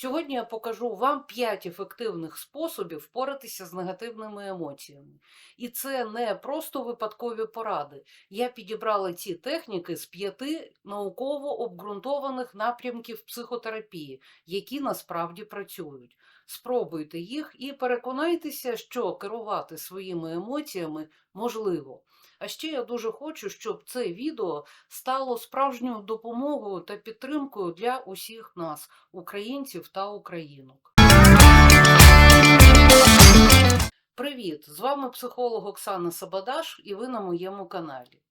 Сьогодні я покажу вам 5 ефективних способів впоратися з негативними емоціями. І це не просто випадкові поради. Я підібрала ці техніки з п'яти науково обґрунтованих напрямків психотерапії, які насправді працюють. Спробуйте їх і переконайтеся, що керувати своїми емоціями можливо. А ще я дуже хочу, щоб це відео стало справжньою допомогою та підтримкою для усіх нас, українців та українок. Привіт! З вами психолог Оксана Сабадаш, і ви на моєму каналі.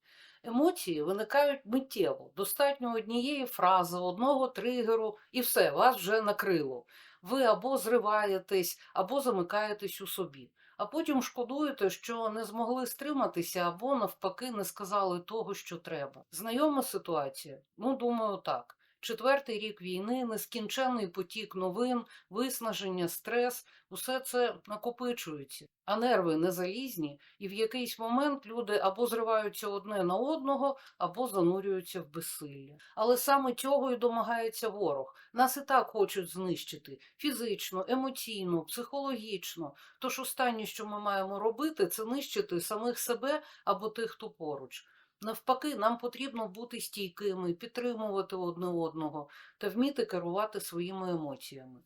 Емоції виникають миттєво, достатньо однієї фрази, одного тригеру, і все, вас вже накрило. Ви або зриваєтесь, або замикаєтесь у собі а потім шкодуєте, що не змогли стриматися або навпаки не сказали того, що треба. Знайома ситуація? Ну, думаю, так. Четвертий рік війни, нескінченний потік новин, виснаження, стрес усе це накопичується, а нерви не залізні, і в якийсь момент люди або зриваються одне на одного, або занурюються в безсилля. Але саме цього і домагається ворог. Нас і так хочуть знищити фізично, емоційно, психологічно. Тож останнє, що ми маємо робити, це нищити самих себе або тих, хто поруч. Навпаки, нам потрібно бути стійкими, підтримувати одне одного та вміти керувати своїми емоціями.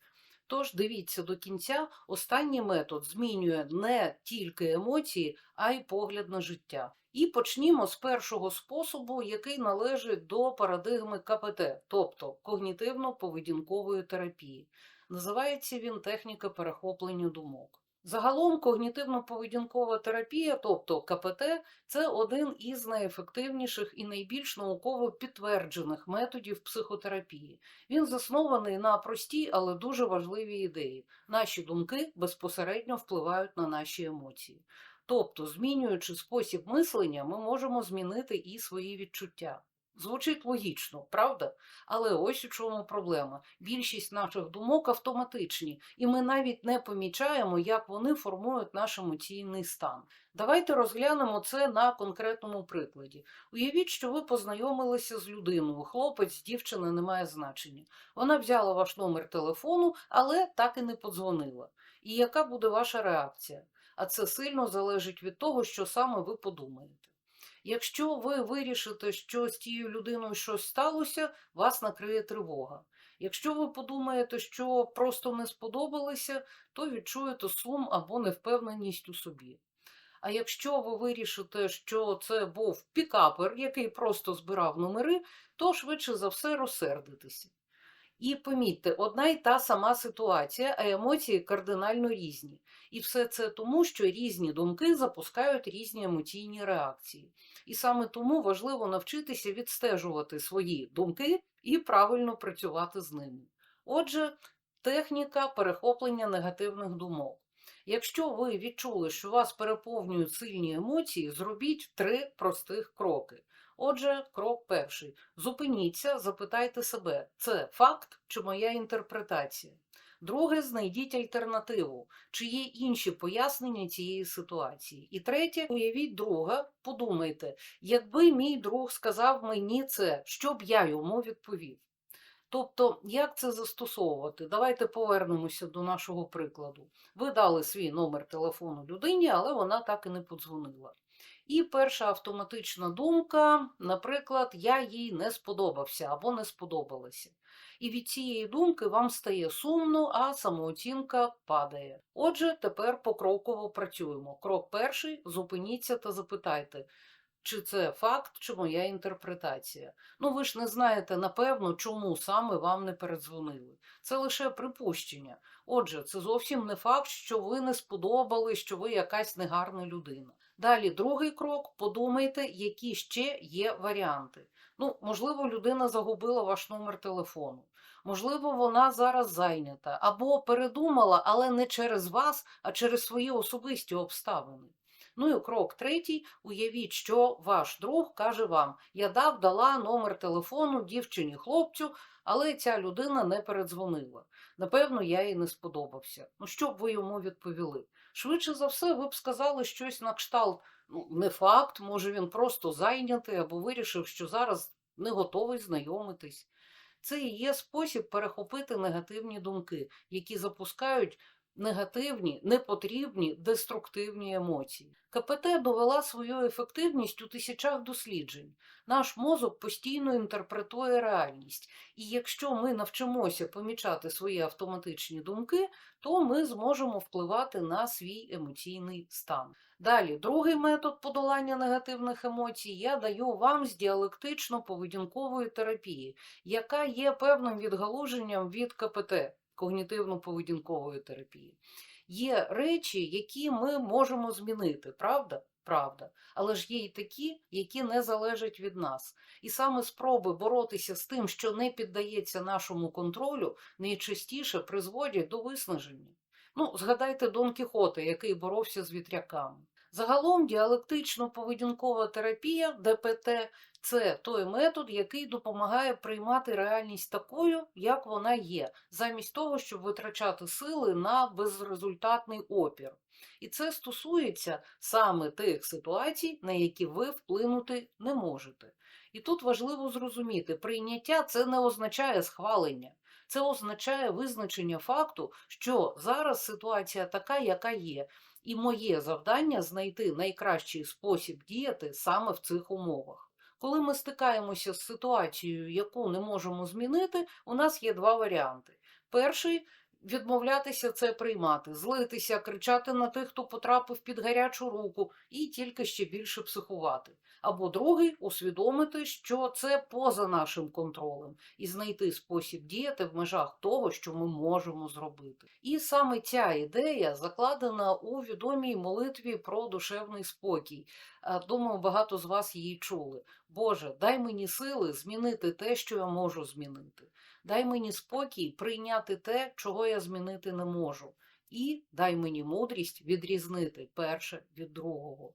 Тож дивіться до кінця, останній метод змінює не тільки емоції, а й погляд на життя. І почнімо з першого способу, який належить до парадигми КПТ, тобто когнітивно-поведінкової терапії. Називається він техніка перехоплення думок. Загалом когнітивно-поведінкова терапія, тобто КПТ, це один із найефективніших і найбільш науково підтверджених методів психотерапії. Він заснований на простій, але дуже важливій ідеї. Наші думки безпосередньо впливають на наші емоції. Тобто, змінюючи спосіб мислення, ми можемо змінити і свої відчуття. Звучить логічно, правда? Але ось у чому проблема. Більшість наших думок автоматичні, і ми навіть не помічаємо, як вони формують наш емоційний стан. Давайте розглянемо це на конкретному прикладі. Уявіть, що ви познайомилися з людиною, хлопець, дівчина не має значення. Вона взяла ваш номер телефону, але так і не подзвонила. І яка буде ваша реакція? А це сильно залежить від того, що саме ви подумаєте. Якщо ви вирішите, що з тією людиною щось сталося, вас накриє тривога. Якщо ви подумаєте, що просто не сподобалося, то відчуєте сум або невпевненість у собі. А якщо ви вирішите, що це був пікапер, який просто збирав номери, то швидше за все розсердитеся. І помітьте, одна й та сама ситуація, а емоції кардинально різні. І все це тому, що різні думки запускають різні емоційні реакції. І саме тому важливо навчитися відстежувати свої думки і правильно працювати з ними. Отже, техніка перехоплення негативних думок. Якщо ви відчули, що вас переповнюють сильні емоції, зробіть три простих кроки. Отже, крок перший. Зупиніться, запитайте себе, це факт чи моя інтерпретація. Друге, знайдіть альтернативу, чи є інші пояснення цієї ситуації. І третє, уявіть друга, подумайте, якби мій друг сказав мені це, що б я йому відповів. Тобто, як це застосовувати? Давайте повернемося до нашого прикладу. Ви дали свій номер телефону людині, але вона так і не подзвонила. І перша автоматична думка, наприклад, я їй не сподобався або не сподобалася. І від цієї думки вам стає сумно, а самооцінка падає. Отже, тепер покроково працюємо. Крок перший зупиніться та запитайте, чи це факт, чи моя інтерпретація. Ну, ви ж не знаєте, напевно, чому саме вам не передзвонили. Це лише припущення. Отже, це зовсім не факт, що ви не сподобали, що ви якась негарна людина. Далі, другий крок, подумайте, які ще є варіанти. Ну, можливо, людина загубила ваш номер телефону. Можливо, вона зараз зайнята або передумала, але не через вас, а через свої особисті обставини. Ну і крок третій: уявіть, що ваш друг каже вам: Я дав, дала номер телефону дівчині хлопцю, але ця людина не передзвонила. Напевно, я їй не сподобався. Ну, що б ви йому відповіли? Швидше за все, ви б сказали щось на кшталт. Ну, не факт, може він просто зайнятий або вирішив, що зараз не готовий знайомитись. Це і є спосіб перехопити негативні думки, які запускають негативні, непотрібні, деструктивні емоції. КПТ довела свою ефективність у тисячах досліджень. Наш мозок постійно інтерпретує реальність, і якщо ми навчимося помічати свої автоматичні думки, то ми зможемо впливати на свій емоційний стан. Далі, другий метод подолання негативних емоцій я даю вам з діалектично-поведінкової терапії, яка є певним відгалуженням від КПТ когнітивно-поведінкової терапії. Є речі, які ми можемо змінити, правда? Правда, але ж є й такі, які не залежать від нас. І саме спроби боротися з тим, що не піддається нашому контролю, найчастіше призводять до виснаження. Ну, згадайте Дон Кіхота, який боровся з вітряками. Загалом діалектично-поведінкова терапія ДПТ це той метод, який допомагає приймати реальність такою, як вона є, замість того, щоб витрачати сили на безрезультатний опір. І це стосується саме тих ситуацій, на які ви вплинути не можете. І тут важливо зрозуміти, прийняття це не означає схвалення. Це означає визначення факту, що зараз ситуація така, яка є, і моє завдання знайти найкращий спосіб діяти саме в цих умовах. Коли ми стикаємося з ситуацією, яку не можемо змінити, у нас є два варіанти. Перший відмовлятися це приймати, злитися, кричати на тих, хто потрапив під гарячу руку, і тільки ще більше психувати. Або другий усвідомити, що це поза нашим контролем, і знайти спосіб діяти в межах того, що ми можемо зробити. І саме ця ідея закладена у відомій молитві про душевний спокій. Думаю, багато з вас її чули. Боже, дай мені сили змінити те, що я можу змінити. Дай мені спокій прийняти те, чого я змінити не можу, і дай мені мудрість відрізнити перше від другого.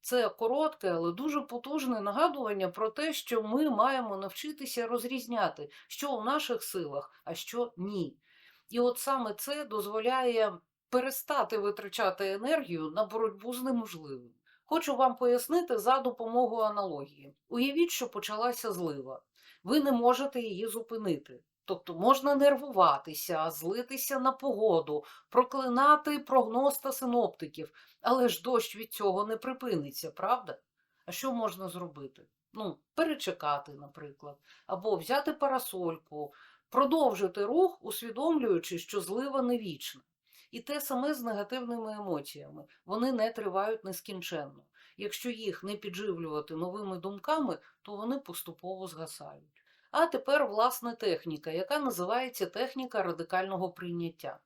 Це коротке, але дуже потужне нагадування про те, що ми маємо навчитися розрізняти, що у наших силах, а що ні. І от саме це дозволяє перестати витрачати енергію на боротьбу з неможливим. Хочу вам пояснити за допомогою аналогії. Уявіть, що почалася злива. Ви не можете її зупинити. Тобто можна нервуватися, злитися на погоду, проклинати прогноз та синоптиків, але ж дощ від цього не припиниться, правда? А що можна зробити? Ну, перечекати, наприклад, або взяти парасольку, продовжити рух, усвідомлюючи, що злива не вічна. І те саме з негативними емоціями. Вони не тривають нескінченно. Якщо їх не підживлювати новими думками, то вони поступово згасають. А тепер власне техніка, яка називається техніка радикального прийняття.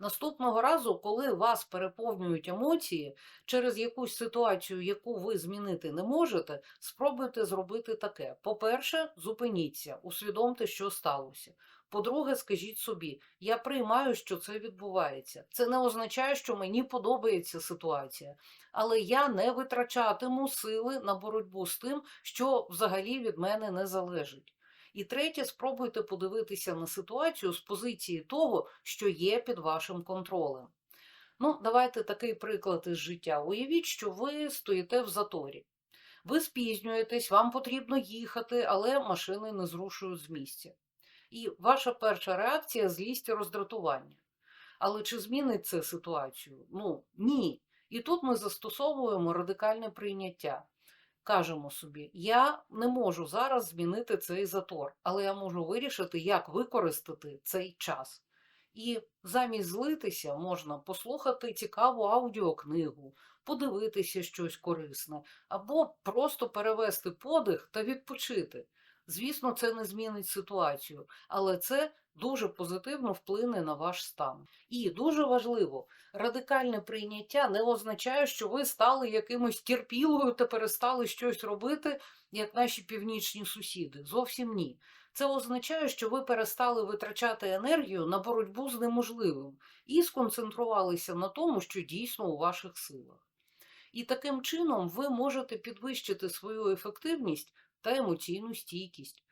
Наступного разу, коли вас переповнюють емоції через якусь ситуацію, яку ви змінити не можете, спробуйте зробити таке. По-перше, зупиніться, усвідомте, що сталося. По-друге, скажіть собі, я приймаю, що це відбувається. Це не означає, що мені подобається ситуація, але я не витрачатиму сили на боротьбу з тим, що взагалі від мене не залежить. І третє, спробуйте подивитися на ситуацію з позиції того, що є під вашим контролем. Ну, давайте такий приклад із життя. Уявіть, що ви стоїте в заторі. Ви спізнюєтесь, вам потрібно їхати, але машини не зрушують з місця. І ваша перша реакція злість і роздратування. Але чи змінить це ситуацію? Ну, ні. І тут ми застосовуємо радикальне прийняття кажемо собі, я не можу зараз змінити цей затор, але я можу вирішити, як використати цей час. І замість злитися можна послухати цікаву аудіокнигу, подивитися щось корисне, або просто перевести подих та відпочити. Звісно, це не змінить ситуацію, але це дуже позитивно вплине на ваш стан. І дуже важливо, радикальне прийняття не означає, що ви стали якимось терпілою та перестали щось робити, як наші північні сусіди. Зовсім ні. Це означає, що ви перестали витрачати енергію на боротьбу з неможливим і сконцентрувалися на тому, що дійсно у ваших силах. І таким чином ви можете підвищити свою ефективність та емоційну стійкість.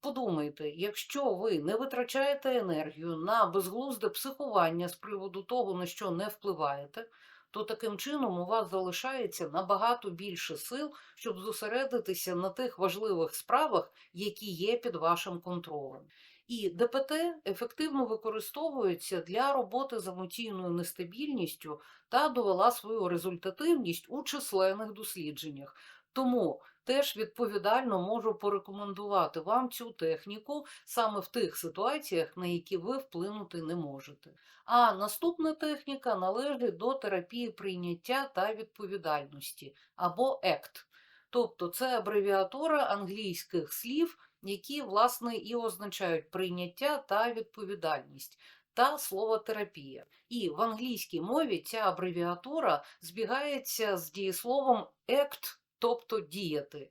Подумайте, якщо ви не витрачаєте енергію на безглузде психування з приводу того, на що не впливаєте, то таким чином у вас залишається набагато більше сил, щоб зосередитися на тих важливих справах, які є під вашим контролем. І ДПТ ефективно використовується для роботи з емоційною нестабільністю та довела свою результативність у численних дослідженнях. Тому теж відповідально можу порекомендувати вам цю техніку саме в тих ситуаціях, на які ви вплинути не можете. А наступна техніка належить до терапії прийняття та відповідальності або ACT. Тобто це абревіатура англійських слів, які, власне, і означають прийняття та відповідальність. Та слово терапія. І в англійській мові ця абревіатура збігається з дієсловом act, тобто діяти.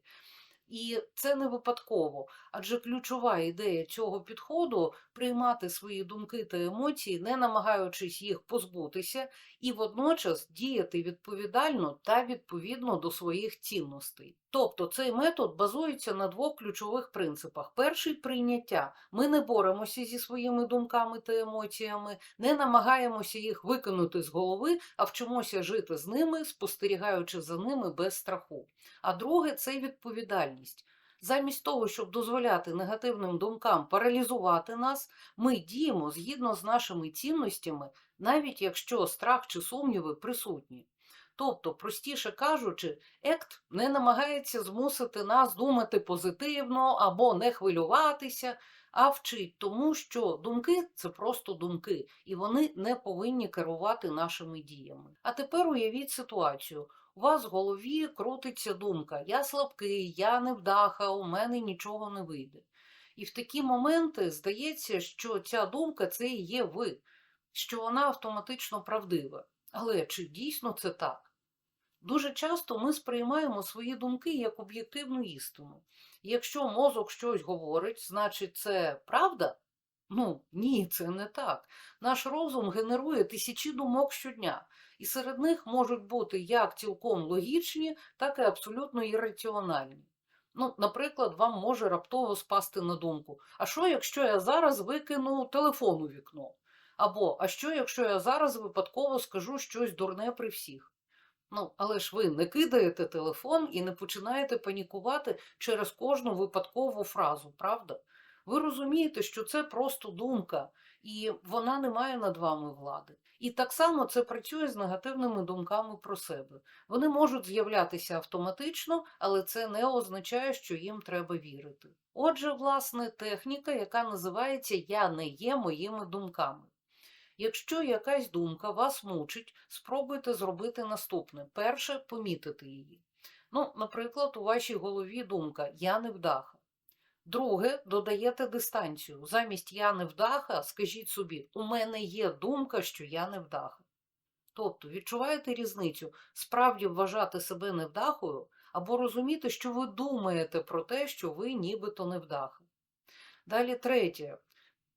І це не випадково, адже ключова ідея цього підходу приймати свої думки та емоції, не намагаючись їх позбутися, і водночас діяти відповідально та відповідно до своїх цінностей. Тобто цей метод базується на двох ключових принципах: перший прийняття. Ми не боремося зі своїми думками та емоціями, не намагаємося їх викинути з голови, а вчимося жити з ними, спостерігаючи за ними без страху. А друге це відповідальність. Замість того, щоб дозволяти негативним думкам паралізувати нас, ми діємо згідно з нашими цінностями, навіть якщо страх чи сумніви присутні. Тобто, простіше кажучи, ект не намагається змусити нас думати позитивно або не хвилюватися, а вчить тому, що думки це просто думки, і вони не повинні керувати нашими діями. А тепер уявіть ситуацію. У вас в голові крутиться думка: я слабкий, я невдаха, у мене нічого не вийде. І в такі моменти здається, що ця думка це і є ви, що вона автоматично правдива. Але чи дійсно це так? Дуже часто ми сприймаємо свої думки як об'єктивну істину. Якщо мозок щось говорить, значить це правда? Ну, ні, це не так. Наш розум генерує тисячі думок щодня, і серед них можуть бути як цілком логічні, так і абсолютно ірраціональні. Ну, наприклад, вам може раптово спасти на думку: а що, якщо я зараз викину телефон у вікно? Або а що, якщо я зараз випадково скажу щось дурне при всіх? Ну, але ж ви не кидаєте телефон і не починаєте панікувати через кожну випадкову фразу, правда? Ви розумієте, що це просто думка, і вона не має над вами влади. І так само це працює з негативними думками про себе. Вони можуть з'являтися автоматично, але це не означає, що їм треба вірити. Отже, власне, техніка, яка називається Я не є моїми думками. Якщо якась думка вас мучить, спробуйте зробити наступне: перше помітити її. Ну, наприклад, у вашій голові думка Я не вдаха. Друге, додаєте дистанцію. Замість я не вдаха, скажіть собі, у мене є думка, що я не вдаха. Тобто, відчуваєте різницю справді вважати себе невдахою, або розуміти, що ви думаєте про те, що ви нібито невдаха. Далі третє.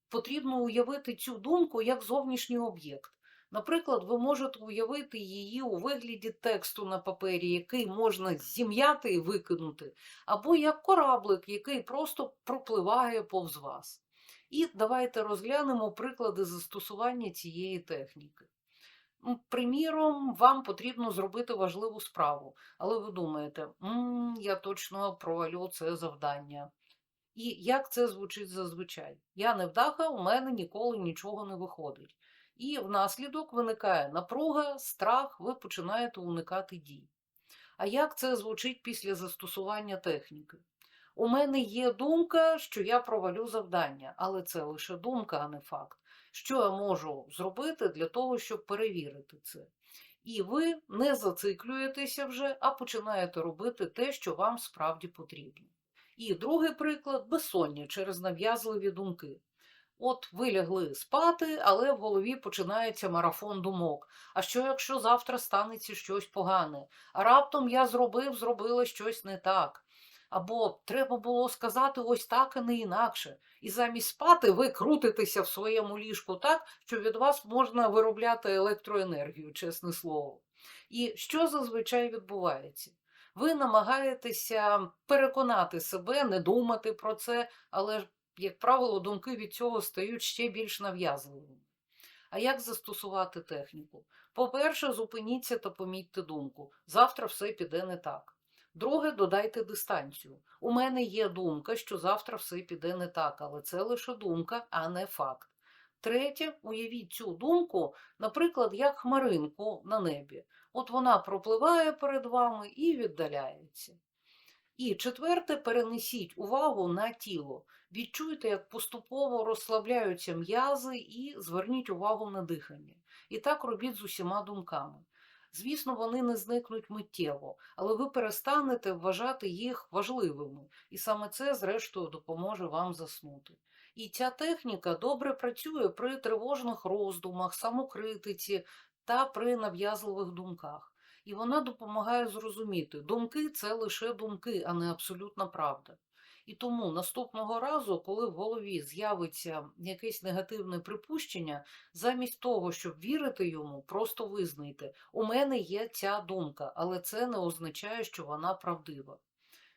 Потрібно уявити цю думку як зовнішній об'єкт. Наприклад, ви можете уявити її у вигляді тексту на папері, який можна зім'яти і викинути, або як кораблик, який просто пропливає повз вас. І давайте розглянемо приклади застосування цієї техніки. Приміром, вам потрібно зробити важливу справу, але ви думаєте, М я точно провалю це завдання. І як це звучить зазвичай? Я невдаха, у мене ніколи нічого не виходить. І внаслідок виникає напруга, страх, ви починаєте уникати дій. А як це звучить після застосування техніки? У мене є думка, що я провалю завдання, але це лише думка, а не факт. Що я можу зробити для того, щоб перевірити це? І ви не зациклюєтеся вже, а починаєте робити те, що вам справді потрібно. І другий приклад безсоння через нав'язливі думки. От ви лягли спати, але в голові починається марафон думок. А що, якщо завтра станеться щось погане? А раптом я зробив, зробила щось не так. Або треба було сказати ось так, а не інакше. І замість спати ви крутитеся в своєму ліжку так, що від вас можна виробляти електроенергію, чесне слово. І що зазвичай відбувається? Ви намагаєтеся переконати себе, не думати про це, але як правило, думки від цього стають ще більш нав'язливими. А як застосувати техніку? По-перше, зупиніться та помітьте думку. Завтра все піде не так. Друге, додайте дистанцію. У мене є думка, що завтра все піде не так, але це лише думка, а не факт. Третє, уявіть цю думку, наприклад, як хмаринку на небі. От вона пропливає перед вами і віддаляється. І четверте, перенесіть увагу на тіло. Відчуйте, як поступово розслабляються м'язи, і зверніть увагу на дихання. І так робіть з усіма думками. Звісно, вони не зникнуть миттєво, але ви перестанете вважати їх важливими, і саме це, зрештою, допоможе вам заснути. І ця техніка добре працює при тривожних роздумах, самокритиці та при нав'язливих думках. І вона допомагає зрозуміти, думки це лише думки, а не абсолютна правда. І тому наступного разу, коли в голові з'явиться якесь негативне припущення, замість того, щоб вірити йому, просто визнайте, у мене є ця думка, але це не означає, що вона правдива.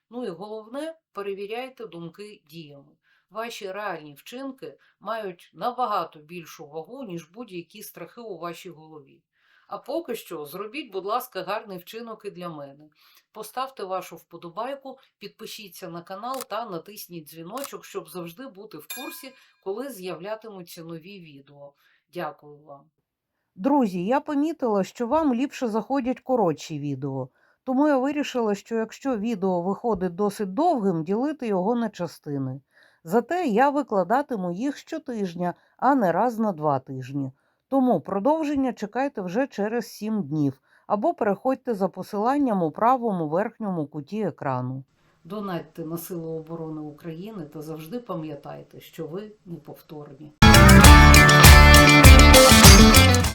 Ну і головне, перевіряйте думки діями. Ваші реальні вчинки мають набагато більшу вагу, ніж будь-які страхи у вашій голові. А поки що зробіть, будь ласка, гарний вчинок і для мене. Поставте вашу вподобайку, підпишіться на канал та натисніть дзвіночок, щоб завжди бути в курсі, коли з'являтимуться нові відео. Дякую вам. Друзі, я помітила, що вам ліпше заходять коротші відео. Тому я вирішила, що якщо відео виходить досить довгим, ділити його на частини. Зате я викладатиму їх щотижня, а не раз на два тижні. Тому продовження чекайте вже через 7 днів або переходьте за посиланням у правому верхньому куті екрану. Донатьте на Сили оборони України та завжди пам'ятайте, що ви неповторні.